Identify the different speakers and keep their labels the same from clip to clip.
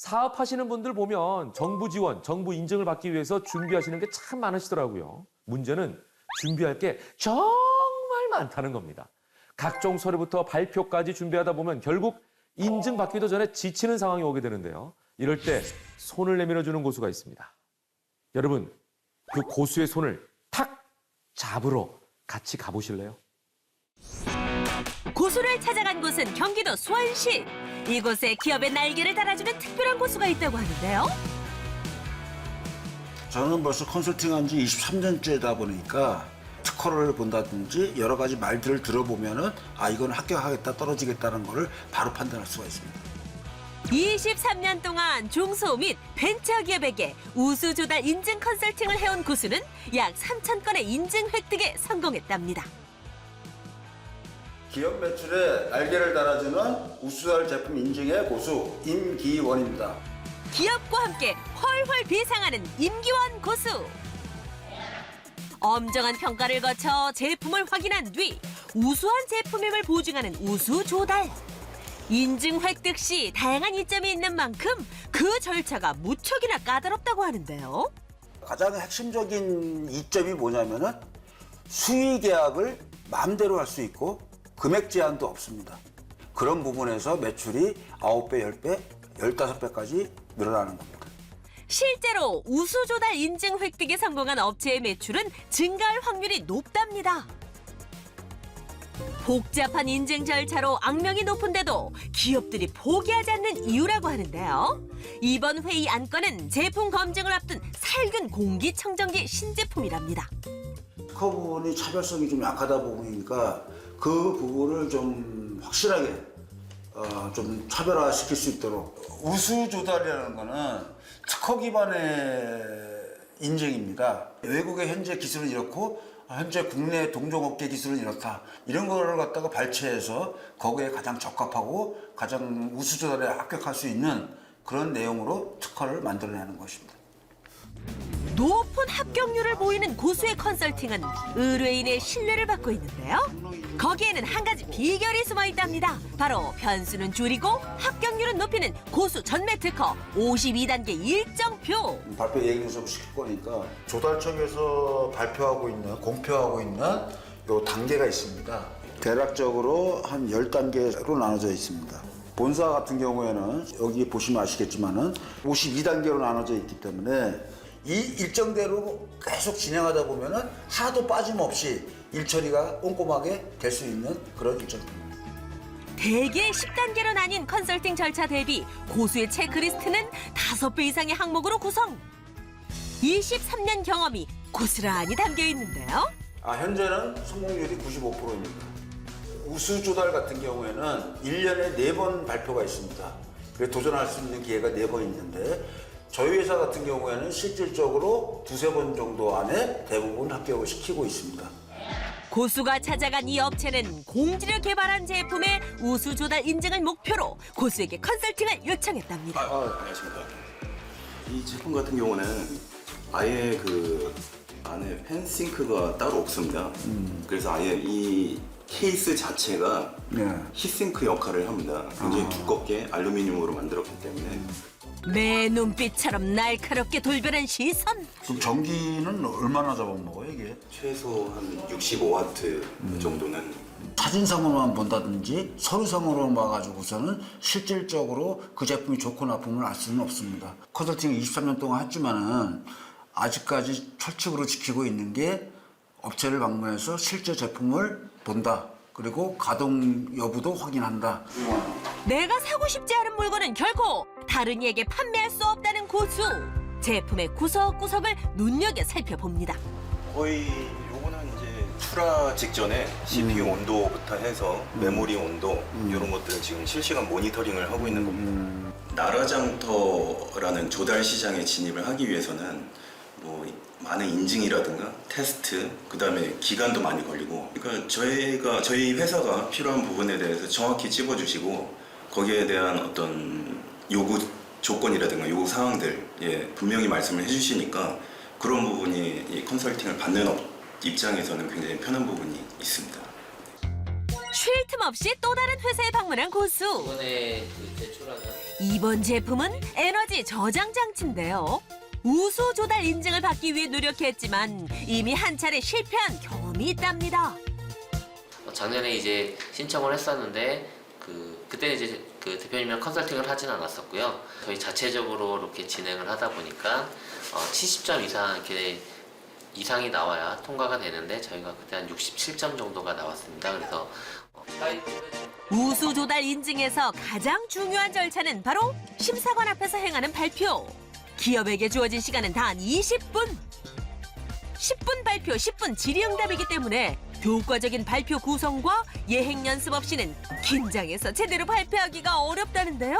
Speaker 1: 사업하시는 분들 보면 정부 지원, 정부 인증을 받기 위해서 준비하시는 게 참 많으시더라고요. 문제는 준비할 게 정말 많다는 겁니다. 각종 서류부터 발표까지 준비하다 보면 결국 인증받기도 전에 지치는 상황이 오게 되는데요. 이럴 때 손을 내밀어 주는 고수가 있습니다. 여러분, 그 고수의 손을 탁 잡으러 같이 가보실래요?
Speaker 2: 고수를 찾아간 곳은 경기도 수원시. 이곳에 기업의 날개를 달아주는 특별한 고수가 있다고 하는데요.
Speaker 3: 저는 벌써 컨설팅한 지 23년째다 보니까 특허를 본다든지 여러 가지 말들을 들어보면은 아 이건 합격하겠다 떨어지겠다는 거를 바로 판단할 수가 있습니다.
Speaker 2: 23년 동안 중소 및 벤처 기업에게 우수 조달 인증 컨설팅을 해온 고수는 약 3천 건의 인증 획득에 성공했답니다.
Speaker 3: 기업 매출에 날개를 달아주는 우수달 제품 인증의 고수 임기원입니다.
Speaker 2: 기업과 함께 훨훨 비상하는 임기원 고수. 엄정한 평가를 거쳐 제품을 확인한 뒤 우수한 제품임을 보증하는 우수 조달. 인증 획득 시 다양한 이점이 있는 만큼 그 절차가 무척이나 까다롭다고 하는데요.
Speaker 3: 가장 핵심적인 이점이 뭐냐면은 수의 계약을 마음대로 할 수 있고 금액 제한도 없습니다. 그런 부분에서 매출이 9배, 10배, 15배까지 늘어나는 겁니다.
Speaker 2: 실제로 우수 조달 인증 획득에 성공한 업체의 매출은 증가할 확률이 높답니다. 복잡한 인증 절차로 악명이 높은데도 기업들이 포기하지 않는 이유라고 하는데요. 이번 회의 안건은 제품 검증을 앞둔 살균 공기청정기 신제품이랍니다.
Speaker 3: 그 부분이 차별성이 좀 약하다 보니까 그 부분을 좀 확실하게 어, 좀 차별화 시킬 수 있도록 우수 조달이라는 거는 특허 기반의 인증입니다. 외국의 현재 기술은 이렇고 현재 국내 동종업계 기술은 이렇다. 이런 거를 갖다가 발췌해서 거기에 가장 적합하고 가장 우수 조달에 합격할 수 있는 그런 내용으로 특허를 만들어내는 것입니다.
Speaker 2: 높은 합격률을 보이는 고수의 컨설팅은 의뢰인의 신뢰를 받고 있는데요. 거기에는 한 가지 비결이 숨어 있답니다. 바로 변수는 줄이고 합격률은 높이는 고수 전매 특허 52단계 일정표.
Speaker 3: 발표 얘기해서 시킬 거니까 조달청에서 발표하고 있는 공표하고 있는 요 단계가 있습니다. 대략적으로 한 10단계로 나눠져 있습니다. 본사 같은 경우에는 여기 보시면 아시겠지만은 52단계로 나눠져 있기 때문에 이 일정대로 계속 진행하다 보면은 하나도 빠짐없이 일 처리가 꼼꼼하게 될 수 있는 그런 일정입니다.
Speaker 2: 대개 10단계로 나뉜 컨설팅 절차 대비 고수의 체크리스트는 5배 이상의 항목으로 구성. 23년 경험이 고스란히 담겨 있는데요.
Speaker 3: 아, 현재는 성공률이 95%입니다. 우수 조달 같은 경우에는 1년에 4번 발표가 있습니다. 그래서 도전할 수 있는 기회가 4번 있는데 저희 회사 같은 경우에는 실질적으로 두세 번 정도 안에 대부분 합격을 시키고 있습니다.
Speaker 2: 고수가 찾아간 이 업체는 공지를 개발한 제품의 우수 조달 인증을 목표로 고수에게 컨설팅을 요청했답니다.
Speaker 4: 아, 안녕하십니까. 이 제품 같은 경우는 아예 그 안에 펜싱크가 따로 없습니다. 그래서 아예 이 케이스 자체가
Speaker 3: 네.
Speaker 4: 히싱크 역할을 합니다. 굉장히 두껍게 알루미늄으로 만들었기 때문에
Speaker 2: 내 눈빛처럼 날카롭게 돌변한 시선.
Speaker 3: 그럼 전기는 얼마나 잡아먹어요 이게?
Speaker 4: 최소 한 65와트 정도는
Speaker 3: 사진상으로만 본다든지 서류상으로만 봐가지고서는 실질적으로 그 제품이 좋고 나쁨을 알 수는 없습니다. 컨설팅을 23년 동안 했지만은 아직까지 철칙으로 지키고 있는 게 업체를 방문해서 실제 제품을 본다. 그리고 가동 여부도 확인한다.
Speaker 2: 내가 사고 싶지 않은 물건은 결코 다른 이에게 판매할 수 없다는 고수. 제품의 구석구석을 눈여겨 살펴봅니다.
Speaker 4: 거의 요거는 이제 출하 직전에 CPU 온도부터 해서 메모리 온도 이런 것들을 지금 실시간 모니터링을 하고 있는 겁니다. 나라장터라는 조달 시장에 진입을 하기 위해서는 뭐 많은 인증이라든가 테스트 그다음에 기간도 많이 걸리고 그러니까 저희가 저희 회사가 필요한 부분에 대해서 정확히 찝어주시고 거기에 대한 어떤 요구 조건이라든가 요구 사항들 예 분명히 말씀을 해주시니까 그런 부분이 이 컨설팅을 받는 업 입장에서는 굉장히 편한 부분이 있습니다.
Speaker 2: 쉴 틈 없이 또 다른 회사에 방문한 고수.
Speaker 5: 이번에 그 제출하는
Speaker 2: 이번 제품은 에너지 저장 장치인데요. 우수 조달 인증을 받기 위해 노력했지만 이미 한 차례 실패한 경험이 있답니다.
Speaker 5: 어, 작년에 이제 신청을 했었는데 그 그때는 이제 그 대표님이랑 컨설팅을 하진 않았었고요. 저희 자체적으로 이렇게 진행을 하다 보니까 어, 70점 이상 이렇게 이상이 나와야 통과가 되는데 저희가 그때 한 67점 정도가 나왔습니다. 그래서 어,
Speaker 2: 우수 조달 인증에서 가장 중요한 절차는 바로 심사관 앞에서 행하는 발표. 기업에게 주어진 시간은 단 20분. 10분 발표, 10분 질의응답이기 때문에 교과적인 발표 구성과 예행 연습 없이는 긴장해서 제대로 발표하기가 어렵다는데요.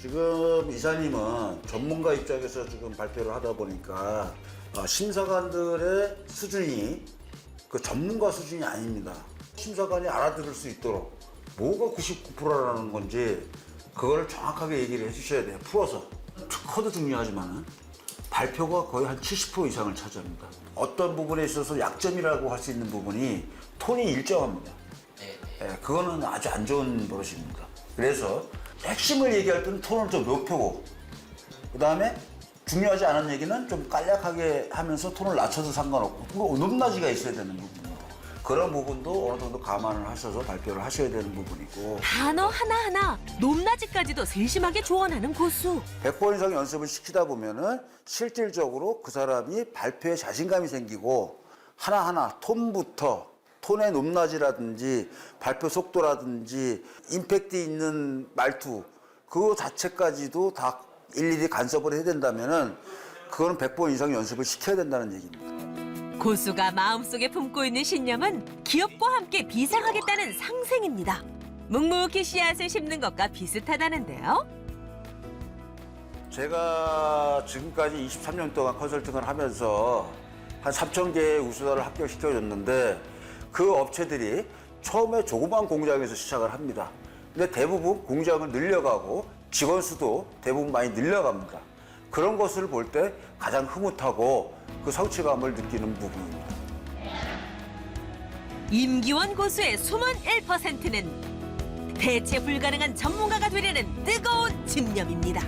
Speaker 3: 지금 이사님은 전문가 입장에서 지금 발표를 하다 보니까 어, 심사관들의 수준이 그 전문가 수준이 아닙니다. 심사관이 알아들을 수 있도록 뭐가 99%라는 건지 그거를 정확하게 얘기를 해주셔야 돼요. 풀어서. 특허도 중요하지만 발표가 거의 한 70% 이상을 차지합니다. 어떤 부분에 있어서 약점이라고 할 수 있는 부분이 톤이 일정합니다.
Speaker 5: 네, 네.
Speaker 3: 예, 그거는 아주 안 좋은 버릇입니다. 그래서 핵심을 얘기할 때는 톤을 좀 높이고, 그 다음에 중요하지 않은 얘기는 좀 간략하게 하면서 톤을 낮춰도 상관없고, 그리고 높낮이가 있어야 되는 부분입니다. 그런 부분도 어느 정도 감안을 하셔서 발표를 하셔야 되는 부분이고,
Speaker 2: 단어 하나하나 높낮이까지도 세심하게 조언하는 고수.
Speaker 3: 100번 이상 연습을 시키다 보면은 실질적으로 그 사람이 발표에 자신감이 생기고 하나하나 톤부터 톤의 높낮이라든지 발표 속도라든지 임팩트 있는 말투 그거 자체까지도 다 일일이 간섭을 해야 된다면은 그거는 100번 이상 연습을 시켜야 된다는 얘기입니다.
Speaker 2: 고수가 마음속에 품고 있는 신념은 기업과 함께 비상하겠다는 상생입니다. 묵묵히 씨앗을 심는 것과 비슷하다는데요.
Speaker 3: 제가 지금까지 23년 동안 컨설팅을 하면서 한 3천 개의 우수자를 합격시켜줬는데 그 업체들이 처음에 조그만 공장에서 시작을 합니다. 근데 대부분 공장을 늘려가고 직원 수도 대부분 많이 늘려갑니다. 그런 것을 볼 때 가장 흐뭇하고 그 성취감을 느끼는 부분입니다.
Speaker 2: 임기원 고수의 숨은 1%는 대체 불가능한 전문가가 되려는 뜨거운 집념입니다.